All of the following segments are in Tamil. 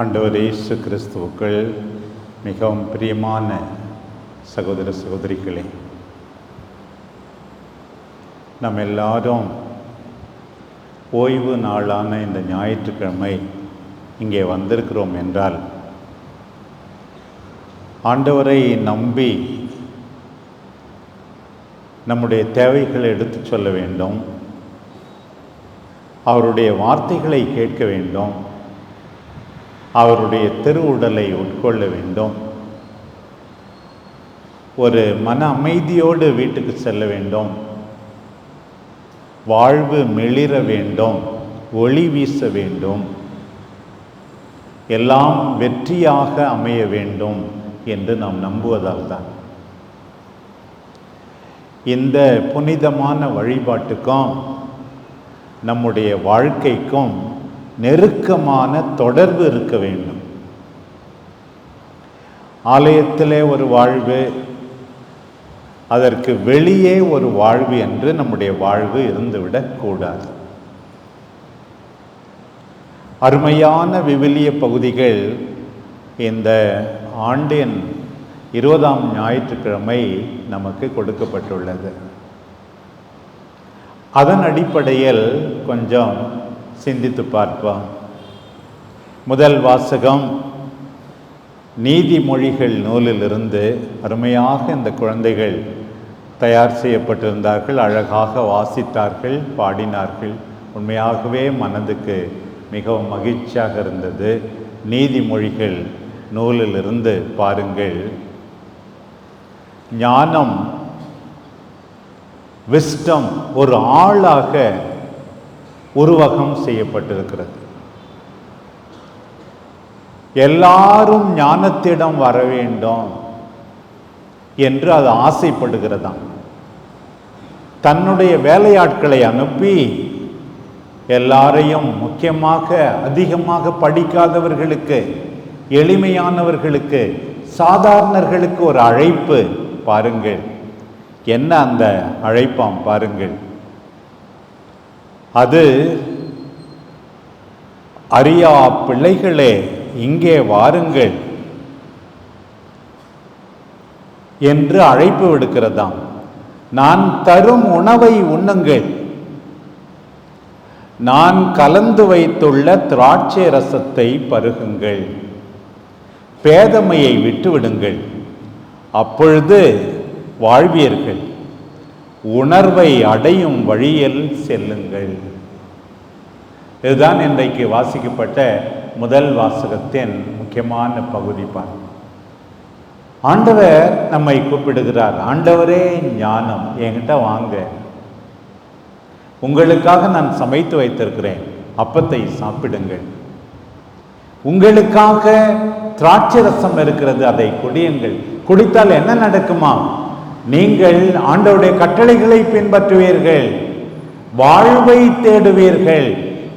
ஆண்டவர் இயேசு கிறிஸ்துவுக்குள் மிகவும் பிரியமான சகோதர சகோதரிகளே நம்ம எல்லாரும் ஓய்வு நாளான இந்த ஞாயிற்றுக்கிழமை இங்கே வந்திருக்கிறோம் என்றால் ஆண்டவரை நம்பி நம்முடைய தேவைகளை எடுத்துச் சொல்ல வேண்டும் அவருடைய வார்த்தைகளை கேட்க வேண்டும் அவருடைய திருவுடலை உட்கொள்ள வேண்டும். ஒரு மன அமைதியோடு வீட்டுக்கு செல்ல வேண்டும். வாழ்வு மெளிர வேண்டும். ஒளி வீச வேண்டும். எல்லாம் வெற்றியாக அமைய வேண்டும் என்று நாம் நம்புவதால் தான் இந்த புனிதமான வழிபாட்டுக்கும் நம்முடைய வாழ்க்கைக்கும் நெருக்கமான தொடர்பு இருக்க வேண்டும். ஆலயத்திலே ஒரு வாழ்வு அதற்கு வெளியே ஒரு வாழ்வு என்று நம்முடைய வாழ்வு இருந்துவிடக்கூடாது அருமையான விவிலிய பகுதிகள் இந்த ஆண்டின் இருபதாம் ஞாயிற்றுக்கிழமை நமக்கு கொடுக்கப்பட்டுள்ளது. அதன் அடிப்படையில் கொஞ்சம் சிந்தித்து பார்ப்போம் முதல் வாசகம் நீதிமொழிகள் நூலிலிருந்து அருமையாக இந்த குழந்தைகள் தயார் செய்யப்பட்டிருந்தார்கள் அழகாக வாசித்தார்கள் பாடினார்கள். உண்மையாகவே மனதுக்கு மிகவும் மகிழ்ச்சியாக இருந்தது. நீதிமொழிகள் நூலிலிருந்து பாருங்கள். ஞானம் விஸ்டம் ஒரு ஆளாக உருவகம் செய்யப்பட்டிருக்கிறது. எல்லாரும் ஞானத்திடம் வர வேண்டும் என்று அது ஆசைப்படுகிறதாம். தன்னுடைய வேலையாட்களை அனுப்பி எல்லாரையும் முக்கியமாக அதிகமாக படிக்காதவர்களுக்கு எளிமையானவர்களுக்கு சாதாரணர்களுக்கு ஒரு அழைப்பு பாருங்கள். என்ன அந்த அழைப்பாம் பாருங்கள். அது அறியா பிள்ளைகளே இங்கே வாருங்கள் என்று அழைப்பு விடுக்கிறதாம். நான் தரும் உணவை உண்ணுங்கள். நான் கலந்து வைத்துள்ள திராட்சை ரசத்தை பருகுங்கள். பேதமையை விட்டுவிடுங்கள். அப்பொழுது வாழ்வீர்கள். உணர்வை அடையும் வழியில் செல்லுங்கள். இதுதான் இன்றைக்கு வாசிக்கப்பட்ட முதல் வாசகத்தின் முக்கியமான பகுதி பார் ஆண்டவர் நம்மை கூப்பிடுகிறார். ஆண்டவரே ஞானம். என்கிட்ட வாங்க. உங்களுக்காக நான் சமைத்து வைத்திருக்கிறேன். அப்பத்தை சாப்பிடுங்கள். உங்களுக்காக திராட்சை ரசம் இருக்கிறது அதை குடியுங்கள். குடித்தால் என்ன நடக்குமா? நீங்கள் ஆண்டவுடைய கட்டளைகளை பின்பற்றுவீர்கள் வாழ்வை தேடுவீர்கள்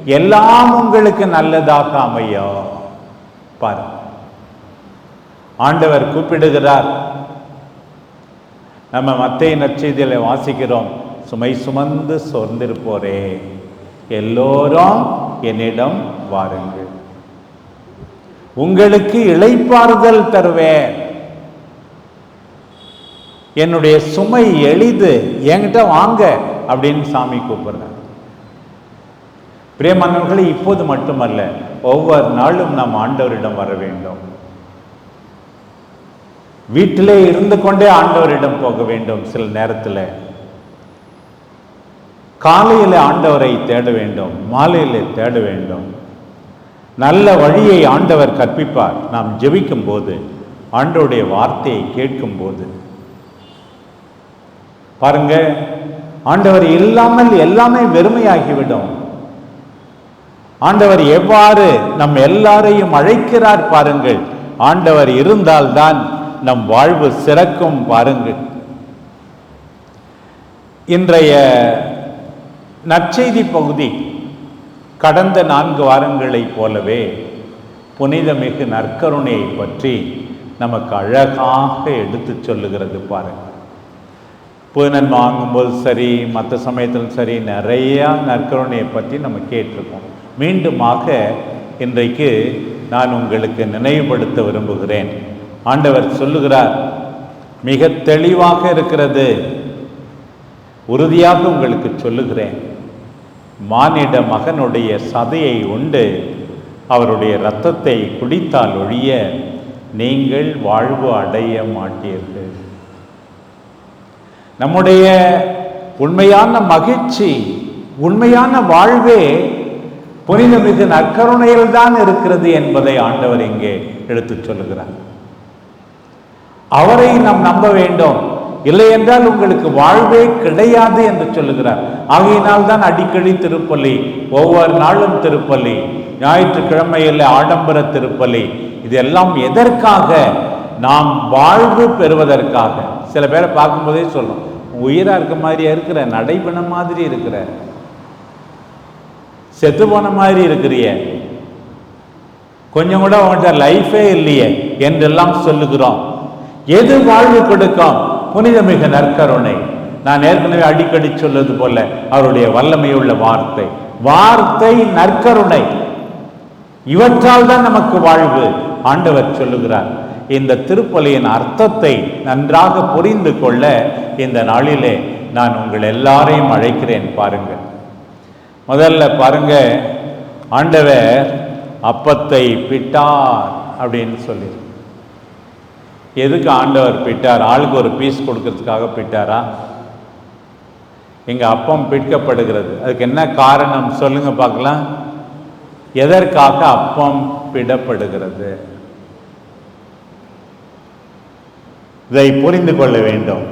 எல்லாம் உங்களுக்கு நல்லதாக அமையோ பாரு ஆண்டவர் கூப்பிடுகிறார். நம்ம மத்திய நற்செய்தியில வாசிக்கிறோம். சுமை சுமந்து சோர்ந்திருப்போரே எல்லோரும் என்னிடம் வாருங்கள். உங்களுக்கு இழைப்பாறுதல் தருவேன். என்னுடைய சுமை எளிது என்கிட்ட வாங்க அப்படின்னு சாமி கூப்பிடுறாங்க பிரியமானவர்களே இப்போது மட்டுமல்ல ஒவ்வொரு நாளும் நாம் ஆண்டவரிடம் வர வேண்டும். வீட்டிலே இருந்து கொண்டே ஆண்டவரிடம் போக வேண்டும் சில நேரத்தில். காலையில் ஆண்டவரை தேட வேண்டும் மாலையில் தேட வேண்டும். நல்ல வழியை ஆண்டவர் கற்பிப்பார். நாம் ஜெபிக்கும் போது ஆண்டவருடைய வார்த்தையை கேட்கும் போது பாருங்க ஆண்டவர் இல்லாமல் எல்லாமே வெறுமையாகிவிடும். ஆண்டவர் எவ்வாறு நம் எல்லாரையும் அழைக்கிறார் பாருங்கள். ஆண்டவர் இருந்தால்தான் நம் வாழ்வு சிறக்கும் பாருங்கள். இன்றைய நற்செய்தி பகுதி கடந்த நான்கு வாரங்களைப் போலவே புனிதமிகு நற்கருணையை பற்றி நமக்கு அழகாக எடுத்துச் சொல்லுகிறது பாருங்கள். பூனன் வாங்கும்போது சரி மற்ற சமயத்திலும் சரி நிறையா நற்கருணையை பற்றி நம்ம கேட்டிருக்கோம். மீண்டுமாக இன்றைக்கு நான் உங்களுக்கு நினைவுபடுத்த விரும்புகிறேன். ஆண்டவர் சொல்லுகிறார் மிக தெளிவாக இருக்கிறது. உறுதியாக உங்களுக்கு சொல்லுகிறேன். மானிட மகனுடைய சதையை உண்டு. அவருடைய இரத்தத்தை குடித்தால் ஒழிய நீங்கள் வாழ்வு அடைய மாட்டீர்கள். நம்முடைய உண்மையான மகிழ்ச்சி உண்மையான வாழ்வே புனிதமிகு நற்கருணையில் தான் இருக்கிறது என்பதை ஆண்டவர் இங்கே எடுத்துச் சொல்லுகிறார். அவரை நாம் நம்ப வேண்டும். இல்லை என்றால் உங்களுக்கு வாழ்வே கிடையாது என்று சொல்லுகிறார். ஆகையினால் தான் அடிக்கடி திருப்பலி ஒவ்வொரு நாளும் திருப்பலி ஞாயிற்றுக்கிழமையில் ஆடம்பர திருப்பலி இதெல்லாம் எதற்காக? நாம் வாழ்வு பெறுவதற்காக. சில பேரை பார்க்கும்போதே சொல்லும் உயிரா இருக்க மாதிரியா இருக்கிற நடைபெண மாதிரி இருக்கிற செத்து போன மாதிரி இருக்கிறிய. கொஞ்சம் கூட உங்கள்கிட்ட லைஃபே இல்லையே என்றெல்லாம் சொல்லுகிறோம். எது வாழ்வு கொடுக்கும்? புனிதமிகு நற்கருணை. நான் ஏற்கனவே அடிக்கடி சொல்வது போல அவருடைய வல்லமையுள்ள வார்த்தை. வார்த்தை நற்கருணை. இவற்றால் தான் நமக்கு வாழ்வு. ஆண்டவர் சொல்லுகிறார். இந்த திருப்பலியின் அர்த்தத்தை நன்றாக புரிந்து கொள்ள இந்த நாளிலே நான் உங்கள் எல்லாரையும் அழைக்கிறேன் பாருங்கள். முதல்ல பாருங்க ஆண்டவர் அப்பத்தை பிட்டார் அப்படின்னு சொல்லி. எதுக்கு ஆண்டவர் பிட்டார்? ஆளுக்கு ஒரு பீஸ் கொடுக்கறதுக்காக பிட்டாரா? இங்கே அப்பம் பிடிக்கப்படுகிறது. அதுக்கு என்ன காரணம்? சொல்லுங்க பார்க்கலாம். எதற்காக அப்பம் பிடப்படுகிறது? இதை புரிந்து கொள்ள வேண்டும்.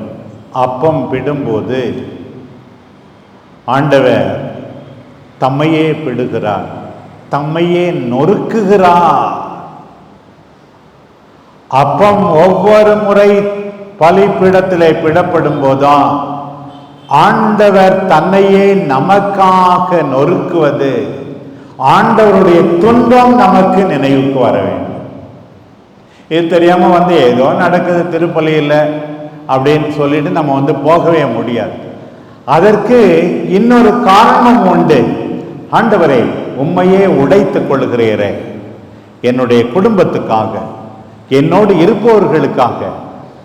அப்பம் பிடும்போது ஆண்டவர் தம்மையே பிடுகிறார் தம்மையே நொறுக்குகிறார். அப்பம் ஒவ்வொரு முறை பலிப்பிடத்திலே பிடப்படும் போதும் ஆண்டவர் தன்னையே நமக்காக நொறுக்குவது ஆண்டவருடைய துன்பம் நமக்கு நினைவுக்கு வர வேண்டும். இது தெரியாமல் வந்து ஏதோ நடக்குது திருப்பள்ளியில் அப்படின்னு சொல்லிட்டு நம்ம வந்து போகவே முடியாது. அதற்கு இன்னொரு காரணம் உண்டு. ஆண்டவரை உண்மையே உடைத்துக் கொள்கிறீரே. என்னுடைய குடும்பத்துக்காக என்னோடு இருப்பவர்களுக்காக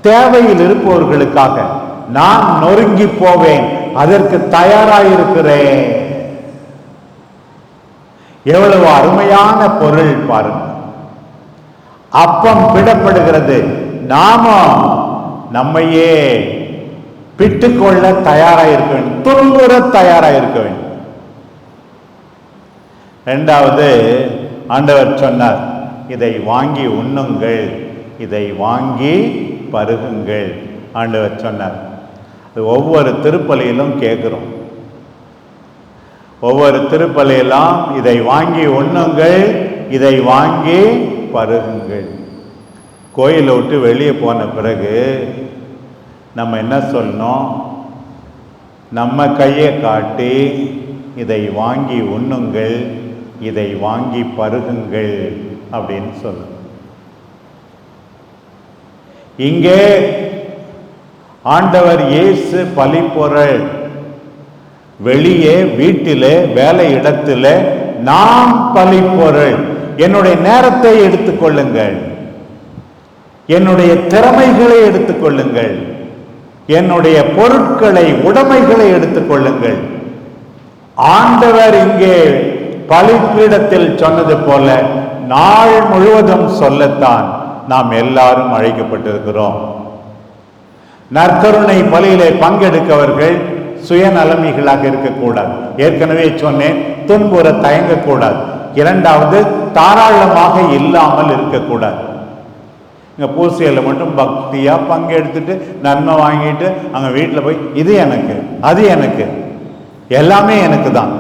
தேவையில் இருப்பவர்களுக்காக நான் நொறுங்கி போவேன். அதற்கு தயாராயிருக்கிறேன். எவ்வளவு அருமையான பொருள் பாருங்கள். அப்பம் பிடப்படுகிறது. நாம நம்மையே பிட்டுக்கொள்ள தயாராக இருக்க வேண்டும். துன்புற தயாராக இருக்க வேண்டும். ரெண்டாவது ஆண்டவர் சொன்னார் இதை வாங்கி உண்ணுங்கள். இதை வாங்கி பருகுங்கள். ஆண்டவர் சொன்னார். அது ஒவ்வொரு திருப்பலியிலும் கேட்குறோம். ஒவ்வொரு திருப்பலியெல்லாம் இதை வாங்கி உண்ணுங்கள். இதை வாங்கி பருகுங்கள். கோயிலை விட்டு வெளியே போன பிறகு நம்ம என்ன சொல்லணும்? நம்ம கையை காட்டி இதை வாங்கி உண்ணுங்கள் இதை வாங்கி பருகுங்கள் அப்படின்னு சொல்லணும். இங்கே ஆண்டவர் இயேசு பலிப்பொருள் வெளியே வீட்டிலே வேலை இடத்திலே நாம் பலிப்பொருள் என்னுடைய நேரத்தை எடுத்துக்கொள்ளுங்கள் என்னுடைய திறமைகளை எடுத்துக்கொள்ளுங்கள் என்னுடைய பொருட்களை உடைமைகளை எடுத்துக்கொள்ளுங்கள் ஆண்டவர் இங்கே பலிப்பீடத்தில் சொன்னது போல நாள் முழுவதும் சொல்லத்தான் நாம் எல்லாரும் அழைக்கப்பட்டிருக்கிறோம். நற்கருணை பலியிலே பங்கெடுக்கவர்கள் சுயநலமிகளாக இருக்கக்கூடாது. ஏற்கனவே சொன்னேன் துன்புற தயங்கக்கூடாது. இரண்டாவது தாராளமாக இல்லாமல் இருக்கக்கூடாது. இங்கே பூசையில் மட்டும் பக்தியாக பங்கெடுத்துட்டு நன்மை வாங்கிட்டு அங்கே வீட்டில் போய் இது எனக்கு அது எனக்கு எல்லாமே எனக்கு தான்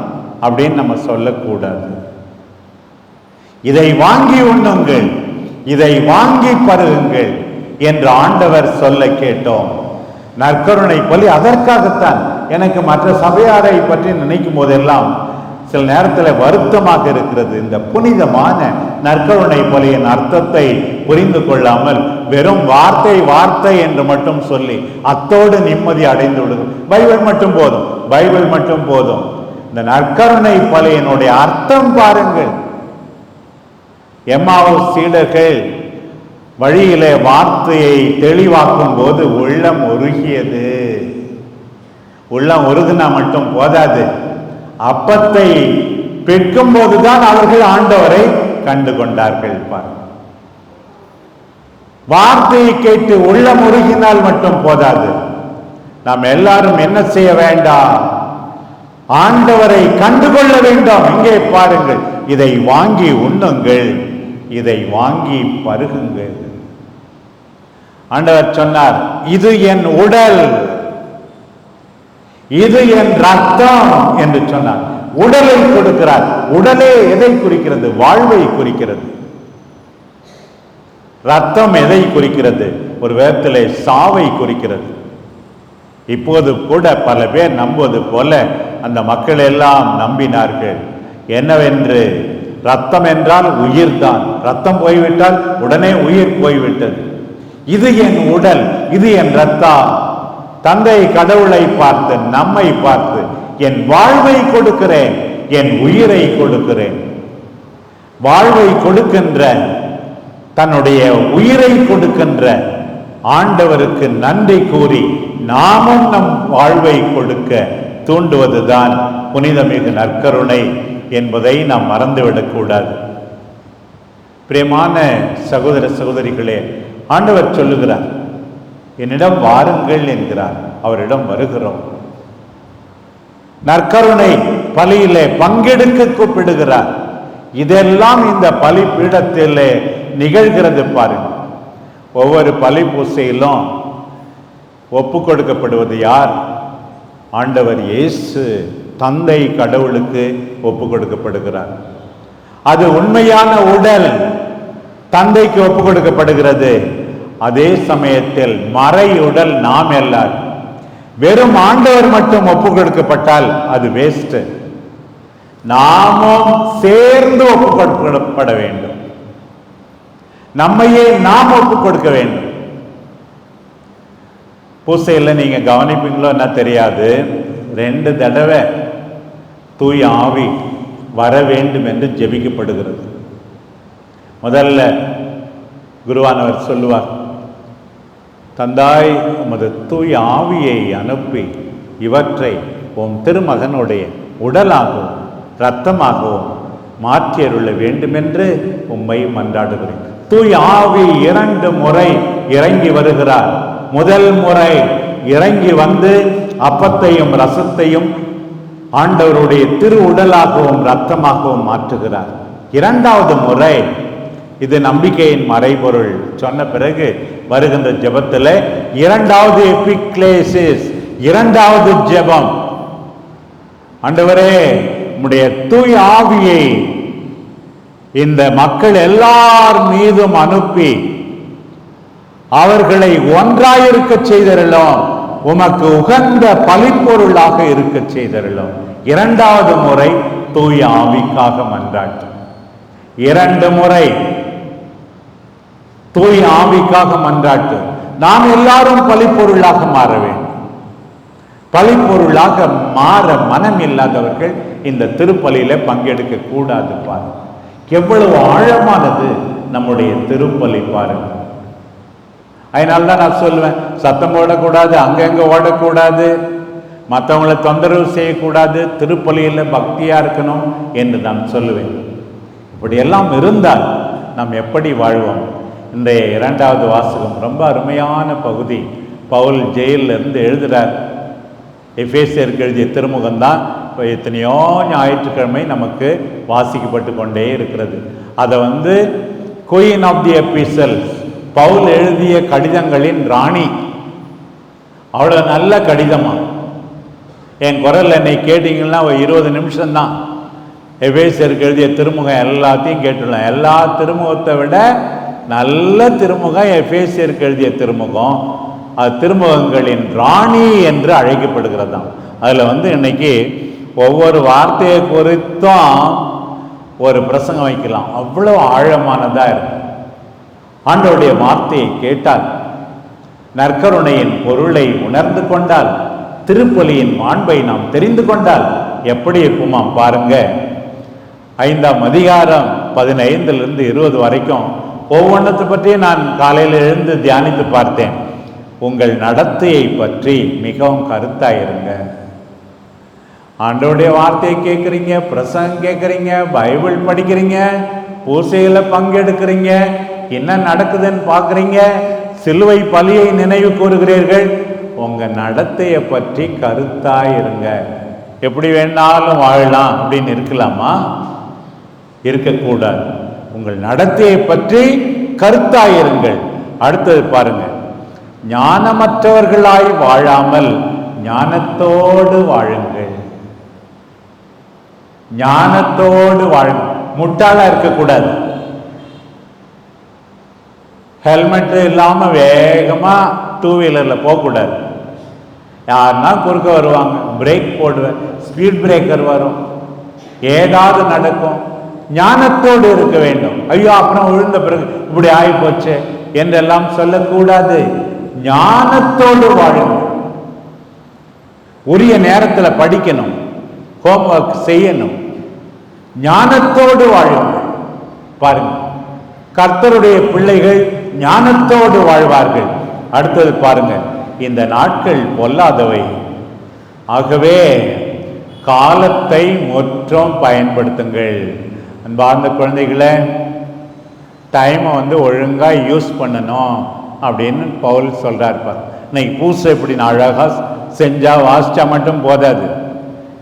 அப்படின்னு நம்ம சொல்லக்கூடாது. இதை வாங்கி உண்ணுங்கள் இதை வாங்கி பருகுங்கள் என்று ஆண்டவர் சொல்ல கேட்டோம். நற்கருணை பலி அதற்காகத்தான். எனக்கு மற்ற சபையாரை பற்றி நினைக்கும் போதெல்லாம் சில நேரத்தில் வருத்தமாக இருக்கிறது. இந்த புனிதமான நற்கருணை பொலியின் அர்த்தத்தை புரிந்து கொள்ளாமல் வெறும் வார்த்தை வார்த்தை என்று மட்டும் சொல்லி அத்தோடு நிம்மதி அடைந்து விடுது பைபிள் மட்டும் போதும் பைபிள் மட்டும் போதும். இந்த நற்கருணை பலையினுடைய அர்த்தம் பாருங்கள். எம்மாவோ சீடர்கள் வழியிலே வார்த்தையை தெளிவாக்கும் போது உள்ளம் உருகியது. உள்ளம் உருகுனா மட்டும் போதாது. அப்பத்தை பெற்கும் போதுதான் அவர்கள் ஆண்டவரை கண்டு கொண்டார்கள் பாருங்க வார்த்தையை கேட்டு உள்ளம் உருகினால் மட்டும் போதாது. நாம் எல்லாரும் என்ன செய்ய வேண்டாம்? ஆண்டவரை கண்டுகொள்ள வேண்டும். இங்கே பாருங்கள். இதை வாங்கி உண்ணுங்கள். இதை வாங்கி பருகுங்கள். ஆண்டவர் சொன்னார் இது என் உடல். இது என் ரத்தம் என்று சொன்னார். உடலை கொடுக்கிறார். உடலே எதை குறிக்கிறது? வாழ்வை குறிக்கிறது. ரத்தம் எதை குறிக்கிறது? ஒரு விதத்திலே சாவை குறிக்கிறது. இப்போது கூட பல பேர் நம்புவது போல அந்த மக்கள் எல்லாம் நம்பினார்கள். என்னவென்று? ரத்தம் என்றால் உயிர்தான். ரத்தம் போய்விட்டால் உடனே உயிர் போய்விட்டது. இது என் உடல். இது என் ரத்தம். தந்தை கடவுளை பார்த்து நம்மை பார்த்து என் வாழ்வை கொடுக்கிறேன் என் உயிரை கொடுக்கிறேன். வாழ்வை கொடுக்கின்ற தன்னுடைய உயிரை கொடுக்கின்ற ஆண்டவருக்கு நன்றி கூறி நாமும் நம் வாழ்வை கொடுக்க தூண்டுவதுதான் புனிதமிகு நற்கருணை என்பதை நாம் மறந்துவிடக்கூடாது. பிரியமான சகோதர சகோதரிகளே ஆண்டவர் சொல்லுகிறார் என்னிடம் வாருங்கள் என்கிறார். அவரிடம் வருகிறோம். நற்கருணை பலியிலே பங்கெடுக்க கூப்பிடுகிறார். இதெல்லாம் இந்த பலி பீடத்திலே நிகழ்கிறது பாருங்க ஒவ்வொரு பலி பூசையிலும் ஒப்பு கொடுக்கப்படுவது யார்? ஆண்டவர் இயேசு தந்தை கடவுளுக்கு ஒப்பு கொடுக்கப்படுகிறார். அது உண்மையான உடல். தந்தைக்கு ஒப்பு கொடுக்கப்படுகிறது. அதே சமயத்தில் மறையுடல் நாம் எல்லார். வெறும் ஆண்டவர் மட்டும் ஒப்பு கொடுக்கப்பட்டால் அது வேஸ்ட் நாமும் சேர்ந்து ஒப்பு கொடுக்கப்பட வேண்டும். நம்மையே நாம் ஒப்பு கொடுக்க வேண்டும். பூசையில் நீங்க கவனிப்பீங்களோ என்ன தெரியாது? ரெண்டு தடவை தூய் ஆவி வர வேண்டும் என்று ஜெபிக்கப்படுகிறது. முதல்ல குருவானவர் சொல்லுவார் தந்தாய் உமது தூய் ஆவியை அனுப்பி இவற்றை உம் திருமகனுடைய உடலாகவும் இரத்தமாகவும் மாற்றியருள வேண்டுமென்று உம்மை மன்றாடுகிறேன். தூய் ஆவி இரண்டு முறை இறங்கி வருகிறார். முதல் முறை இறங்கி வந்து அப்பத்தையும் ரசத்தையும் ஆண்டவருடைய திரு உடலாகவும் இரத்தமாகவும் மாற்றுகிறார். இரண்டாவது முறை இது நம்பிக்கையின் மறைபொருள். சொன்ன பிறகு வருகின்ற ஜெபத்தில் இரண்டாவது எபிக்லேசிஸ் இரண்டாவது ஜெபம். ஆண்டவரே உடைய தூய் ஆவியை இந்த மக்கள் எல்லார் மீதும் அனுப்பி அவர்களை ஒன்றாயிருக்க செய்தருளோம். உமக்கு உகந்த பழிப்பொருளாக இருக்க செய்தருளும். இரண்டாவது முறை தூய் ஆவிக்காக மன்றாட்டம். இரண்டு முறை தூய் ஆவிக்காக மன்றாட்டு. நாம் எல்லாரும் பழிப்பொருளாக மாற வேண்டும். பழிப்பொருளாக மாற மனம் இல்லாதவர்கள் இந்த திருப்பலியில பங்கெடுக்க கூடாது பாருங்க. எவ்வளவு ஆழமானது நம்முடைய திருப்பலி பாருங்க. அதனால தான் நான் சொல்லுவேன் சத்தம் போடக்கூடாது அங்கங்க ஓடக்கூடாது மற்றவங்களை தொந்தரவு செய்யக்கூடாது திருப்பலியில் பக்தியா இருக்கணும் என்று நான் சொல்லுவேன். இப்படியெல்லாம் இருந்தால் நாம் எப்படி வாழ்வோம்? இன்றைய இரண்டாவது வாசகம். ரொம்ப அருமையான பகுதி. பவுல் ஜெயிலில் இருந்து எஃபேசியருக்கு எழுதிய திருமுகம்தான் இப்போ எத்தனையோ ஞாயிற்றுக்கிழமை நமக்கு வாசிக்கப்பட்டு கொண்டே இருக்கிறது. அதை வந்து queen of the epistle Paul எழுதிய கடிதங்களின் ராணி. அவ்வளோ நல்ல கடிதமாக என் குரல் என்னை கேட்டிங்கன்னா ஒரு இருபது நிமிஷம்தான். எபேசியருக்கு எழுதிய திருமுகம் எல்லாத்தையும் கேட்டுள்ளேன். எல்லா திருமுகத்தை விட நல்ல திருமுகம் எஃபேசியருக்கு எழுதிய திருமுகம். அது திருமுகங்களின் ராணி என்று அழைக்கப்படுகிறது தான் அதில் வந்து இன்னைக்கு ஒவ்வொரு வார்த்தையை குறித்தும் ஒரு பிரசங்கம் வைக்கலாம். அவ்வளோ ஆழமானதாக இருக்கும் ஆண்டோடைய வார்த்தையை கேட்டால் நற்கருணையின் பொருளை உணர்ந்து கொண்டால் திருப்பலியின் மாண்பை நாம் தெரிந்து கொண்டால் எப்படி இருக்குமாம் பாருங்க. ஐந்தாம் அதிகாரம் பதினைந்துலேருந்து இருபது வரைக்கும் ஒவ்வொன்றத்தை பற்றியும் நான் காலையில் எழுந்து தியானித்து பார்த்தேன். உங்கள் நடத்தையை பற்றி மிகவும் கருத்தாக இருங்க ஆண்டோடைய வார்த்தையை கேட்குறீங்க பிரசங்கம் கேட்குறீங்க பைபிள் படிக்கிறீங்க பூசையில் பங்கெடுக்கிறீங்க என்ன நடக்குதுன்னு பார்க்குறீங்க சிலுவை பலியை நினைவு கூறுகிறீர்கள் உங்கள் நடத்தையை பற்றி கருத்தாக இருங்க எப்படி வேணாலும் வாழலாம் அப்படின்னு இருக்கலாமா? இருக்கக்கூடாது. உங்கள் நடத்தையை பற்றி கருத்தாயிருங்கள். அடுத்தது பாருங்க. ஞானமற்றவர்களாய் வாழாமல் ஞானத்தோடு வாழுங்கள். ஞானத்தோடு வாழ முட்டாளா இருக்கக்கூடாது. ஹெல்மெட் இல்லாம வேகமா டூ வீலர்ல போகக்கூடாது. யாருன்னா குறுக்க வருவாங்க. பிரேக் போடுவேன் ஸ்பீட் பிரேக்கர் வரும். ஏதாவது நடக்கும். ஞானத்தோடு இருக்க வேண்டும். ஐயோ அப்புறம் விழுந்த பிறகு இப்படி ஆகி போச்சு என்றெல்லாம் சொல்லக்கூடாது. ஞானத்தோடு வாழுங்கள். உரிய நேரத்தில் படிக்கணும். ஹோம்ஒர்க் செய்யணும். ஞானத்தோடு வாழுங்கள். பாருங்க. கர்த்தருடைய பிள்ளைகள் ஞானத்தோடு வாழ்வார்கள். அடுத்தது பாருங்க. இந்த நாட்கள் பொல்லாதவை. ஆகவே காலத்தை முற்றும் பயன்படுத்துங்கள். அன்பார்ந்த குழந்தைகளை டைமை வந்து ஒழுங்காக யூஸ் பண்ணணும் அப்படின்னு பவுல் சொல்கிறார் பார். இன்னைக்கு பூசை இப்படி நான் அழகாக செஞ்சால் வாசிச்சா மட்டும் போதாது.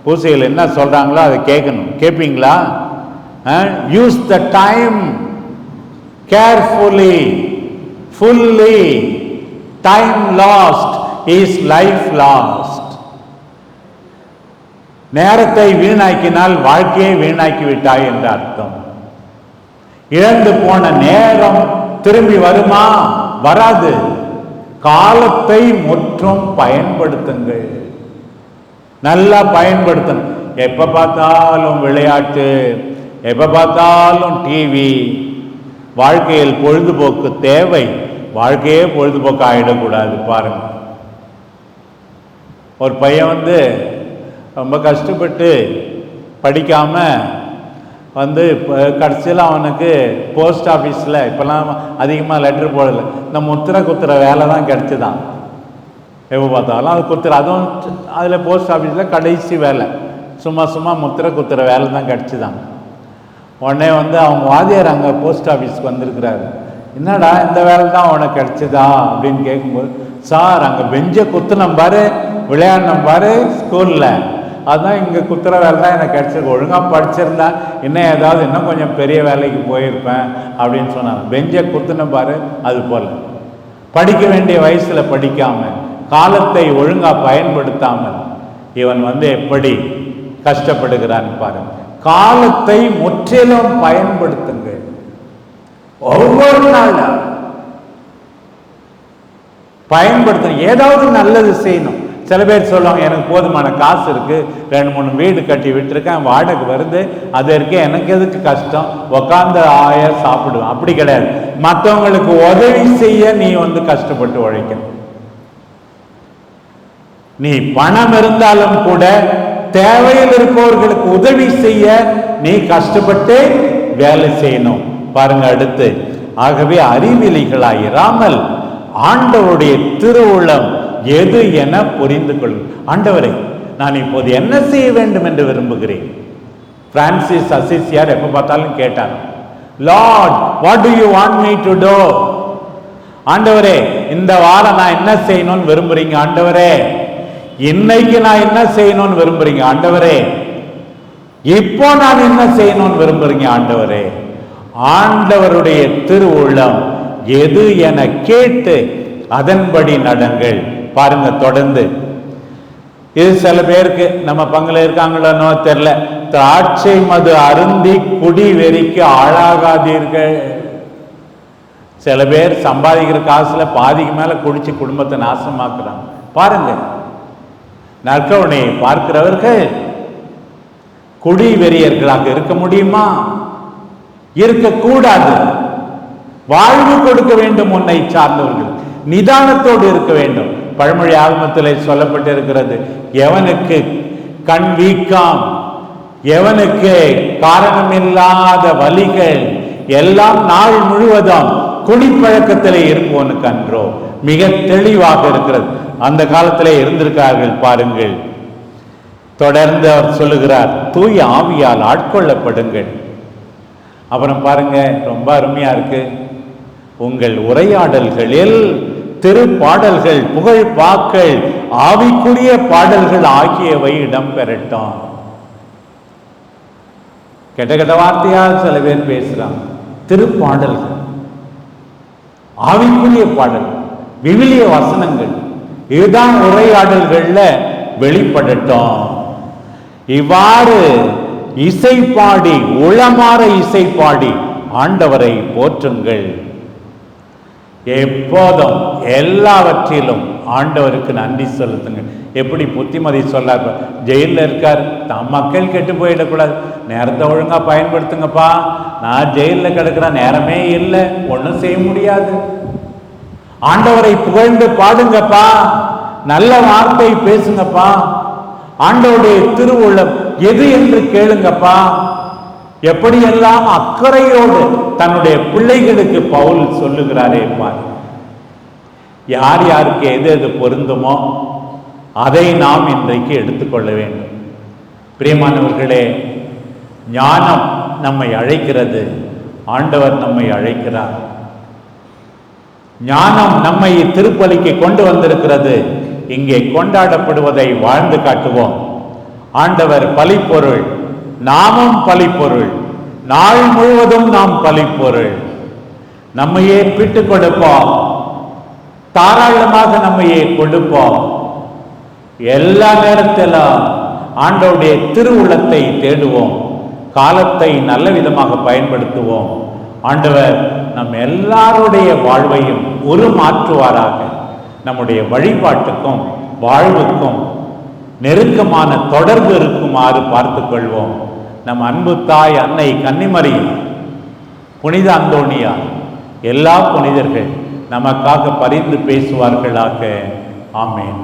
பூசையில் என்ன சொல்கிறாங்களோ அதை கேட்கணும். கேட்பீங்களா? Use the time carefully fully time lost is life lost நேரத்தை வீணாக்கினால் வாழ்க்கையை வீணாக்கி விட்டாய் என்று அர்த்தம். இழந்து போன நேரம் திரும்பி வருமா? வராது. காலத்தை முற்றும் பயன்படுத்துங்கள். நல்லா பயன்படுத்தணும். எப்ப பார்த்தாலும் விளையாட்டு எப்ப பார்த்தாலும் டிவி வாழ்க்கையில் பொழுதுபோக்கு தேவை. வாழ்க்கையே பொழுதுபோக்கு ஆகிடக்கூடாது பாருங்க. ஒரு பையன் வந்து ரொம்ப கஷ்டப்பட்டு படிக்காமல் வந்து கடைசியில் அவனுக்கு போஸ்ட் ஆஃபீஸில் இப்போல்லாம் அதிகமாக லெட்டர் போடல. இந்த முத்திரை குத்துற வேலை தான் கிடச்சிதான். எப்போ பார்த்தாலும் அது குத்துற அதுவும் அதில் போஸ்ட் ஆஃபீஸில் கடைசி வேலை. சும்மா சும்மா முத்திரை குத்துற வேலை தான் கிடச்சிதான். உடனே வந்து அவங்க வாதியார் அங்கே போஸ்ட் ஆஃபீஸ்க்கு வந்திருக்கிறாரு. என்னடா இந்த வேலை தான் உனக்கு கிடச்சிதா? அப்படின்னு கேட்கும்போது சார் அங்கே பெஞ்சை குத்துனம் பாரு விளையாடினம் பாரு ஸ்கூலில் அதுதான் இங்கே குத்துற வேலை தான் எனக்கு கிடச்சிருக்கு. ஒழுங்காக படிச்சிருந்தா இன்னும் ஏதாவது இன்னும் கொஞ்சம் பெரிய வேலைக்கு போயிருப்பேன் அப்படின்னு சொன்னாங்க. பெஞ்சை குத்துன பாரு அது போல். படிக்க வேண்டிய வயசில் படிக்காமல் காலத்தை ஒழுங்காக பயன்படுத்தாமல் இவன் வந்து எப்படி கஷ்டப்படுகிறான் பாருங்க காலத்தை முற்றிலும் பயன்படுத்துங்க. ஒவ்வொரு நாளும் பயன்படுத்தணும். ஏதாவது நல்லது செய்யணும். சில பேர் சொல்லுவாங்க எனக்கு போதுமான காசு இருக்கு. ரெண்டு மூணு வீடு கட்டி விட்டுருக்கேன். வாடகை வருது. அது இருக்கே எனக்கு எதுக்கு கஷ்டம்? உக்காந்து ஆய சாப்பிடுவேன். அப்படி கிடையாது. மற்றவங்களுக்கு உதவி செய்ய நீ வந்து கஷ்டப்பட்டு உழைக்கணும். நீ பணம் இருந்தாலும் கூட தேவையில் இருப்பவர்களுக்கு உதவி செய்ய நீ கஷ்டப்பட்டு வேலை செய்யணும். பாருங்க அடுத்து. ஆகவே அறிவிலிகளாயிராமல் ஆண்டவருடைய திருவுளம் எது என புரிந்து கொள்ளும் ஆண்டவரே நான் இப்போது என்ன செய்ய வேண்டும் என்று விரும்புகிறேன்? பிரான்சிஸ் அசிசியார் எப்ப பார்த்தாலும் கேட்டார் Lord what do you want me to do ஆண்டவரே இந்த வாரம் நான் என்ன செய்யணும்னு விரும்புறீங்க ஆண்டவரே? இன்னைக்கு நான் என்ன செய்யணும்னு விரும்புறீங்க ஆண்டவரே? இப்போ நான் என்ன செய்யணும்னு விரும்புறீங்க ஆண்டவரே? ஆண்டவருடைய திருவுள்ளம் எது என கேட்டு அதன்படி நடங்கள். பாருங்க தொடர்ந்து. இது சில பேருக்கு நம்ம பங்குல இருக்காங்களோ தெரியல. திராட்சை மது அருந்தி குடி வெறிக்கு ஆளாகாதீர்கள். சில பேர் சம்பாதிக்கிற காசுல பாதிக்கு மேல குடிச்சு குடும்பத்தை நாசமாக்குறாங்க. பாருங்க. நற்கவனை பார்க்கிறவர்கள் குடி வெறியர்களாக இருக்க முடியுமா? இருக்கக்கூடாது வாழ்வு கொடுக்க வேண்டும் உன்னை சார்ந்தவர்கள். நிதானத்தோடு இருக்க வேண்டும். பழமொழி ஆகமத்தில் சொல்லப்பட்டிருக்கிறது. எவனுக்கு கண் வீக்காம் எவனுக்கு காரணமில்லாத வலிகள் எல்லாம் நாள் முழுவதும் குடிப்பழக்கத்திலே இருப்பவனுக்கு அன்றோ மிக தெளிவாக இருக்கிறது. அந்த காலத்திலே இருந்திருக்கார்கள் பாருங்கள். தொடர்ந்து அவர் சொல்லுகிறார் தூய ஆவியால் ஆட்கொள்ளப்படுங்கள். அப்புறம் பாருங்க ரொம்ப அருமையா இருக்கு. உங்கள் உரையாடல்களில் திருப்பாடல்கள் புகழ் பாக்கள் ஆவிக்குரிய பாடல்கள் ஆகியவை இடம்பெறட்டும். கெட்ட கெட்ட வார்த்தையால் சில பேர் பேசுறாங்க. திருப்பாடல்கள் ஆவிக்குரிய பாடல் விவிலிய வசனங்கள் இதுதான் உரையாடல்கள்ல வெளிப்படட்டும். இவ்வாறு இசை பாடி உளமாற இசை பாடி ஆண்டவரை போற்றுங்கள். எப்போதும் எல்லாவற்றிலும் ஆண்டவருக்கு நன்றி செலுத்துங்க. எப்படி புத்திமதி சொல்லார் ஜெயிலில் இருக்கார். தம் மக்கள் கெட்டு போயிடக்கூடாது. நேரத்தை ஒழுங்காக பயன்படுத்துங்கப்பா. நான் ஜெயிலில் கிடக்கிற நேரமே இல்லை. ஒன்றும் செய்ய முடியாது. ஆண்டவரை புகழ்ந்து பாடுங்கப்பா. நல்ல வார்த்தை பேசுங்கப்பா. ஆண்டவருடைய திருவுள்ளம் எது என்று கேளுங்கப்பா. எப்படியெல்லாம் அக்கறையோடு தன்னுடைய பிள்ளைகளுக்கு பவுல் சொல்லுகிறாரே பார். யார் யாருக்கு எது எது பொருந்துமோ அதை நாம் இன்றைக்கு எடுத்துக்கொள்ள வேண்டும். பிரியமானவர்களே ஞானம் நம்மை அழைக்கிறது ஆண்டவர் நம்மை அழைக்கிறார். ஞானம் நம்மை திருப்பலிக்கு கொண்டு வந்திருக்கிறது இங்கே கொண்டாடப்படுவதை வாழ்ந்து காட்டுவோம். ஆண்டவர் பலிப்பொருள் நாமும் பழிப்பொருள். நாள் முழுவதும் நாம் பழிப்பொருள். நம்மையே பிட்டு கொடுப்போம். தாராளமாக நம்மையே கொடுப்போம். எல்லா நேரத்திலும் ஆண்டவருடைய திருவுளத்தை தேடுவோம். காலத்தை நல்ல விதமாக பயன்படுத்துவோம். ஆண்டவர் நம் எல்லாருடைய வாழ்வையும் உருமாற்றுவாராக. நம்முடைய வழிபாட்டுக்கும் வாழ்வுக்கும் நெருக்கமான தொடர்பு இருக்குமாறு பார்த்துக் கொள்வோம் நம் அன்பு தாய் அன்னை கன்னிமரி புனித அந்தோணியா எல்லா புனிதர்கள் நமக்காக பரிந்து பேசுவார்களாக. ஆமேன்.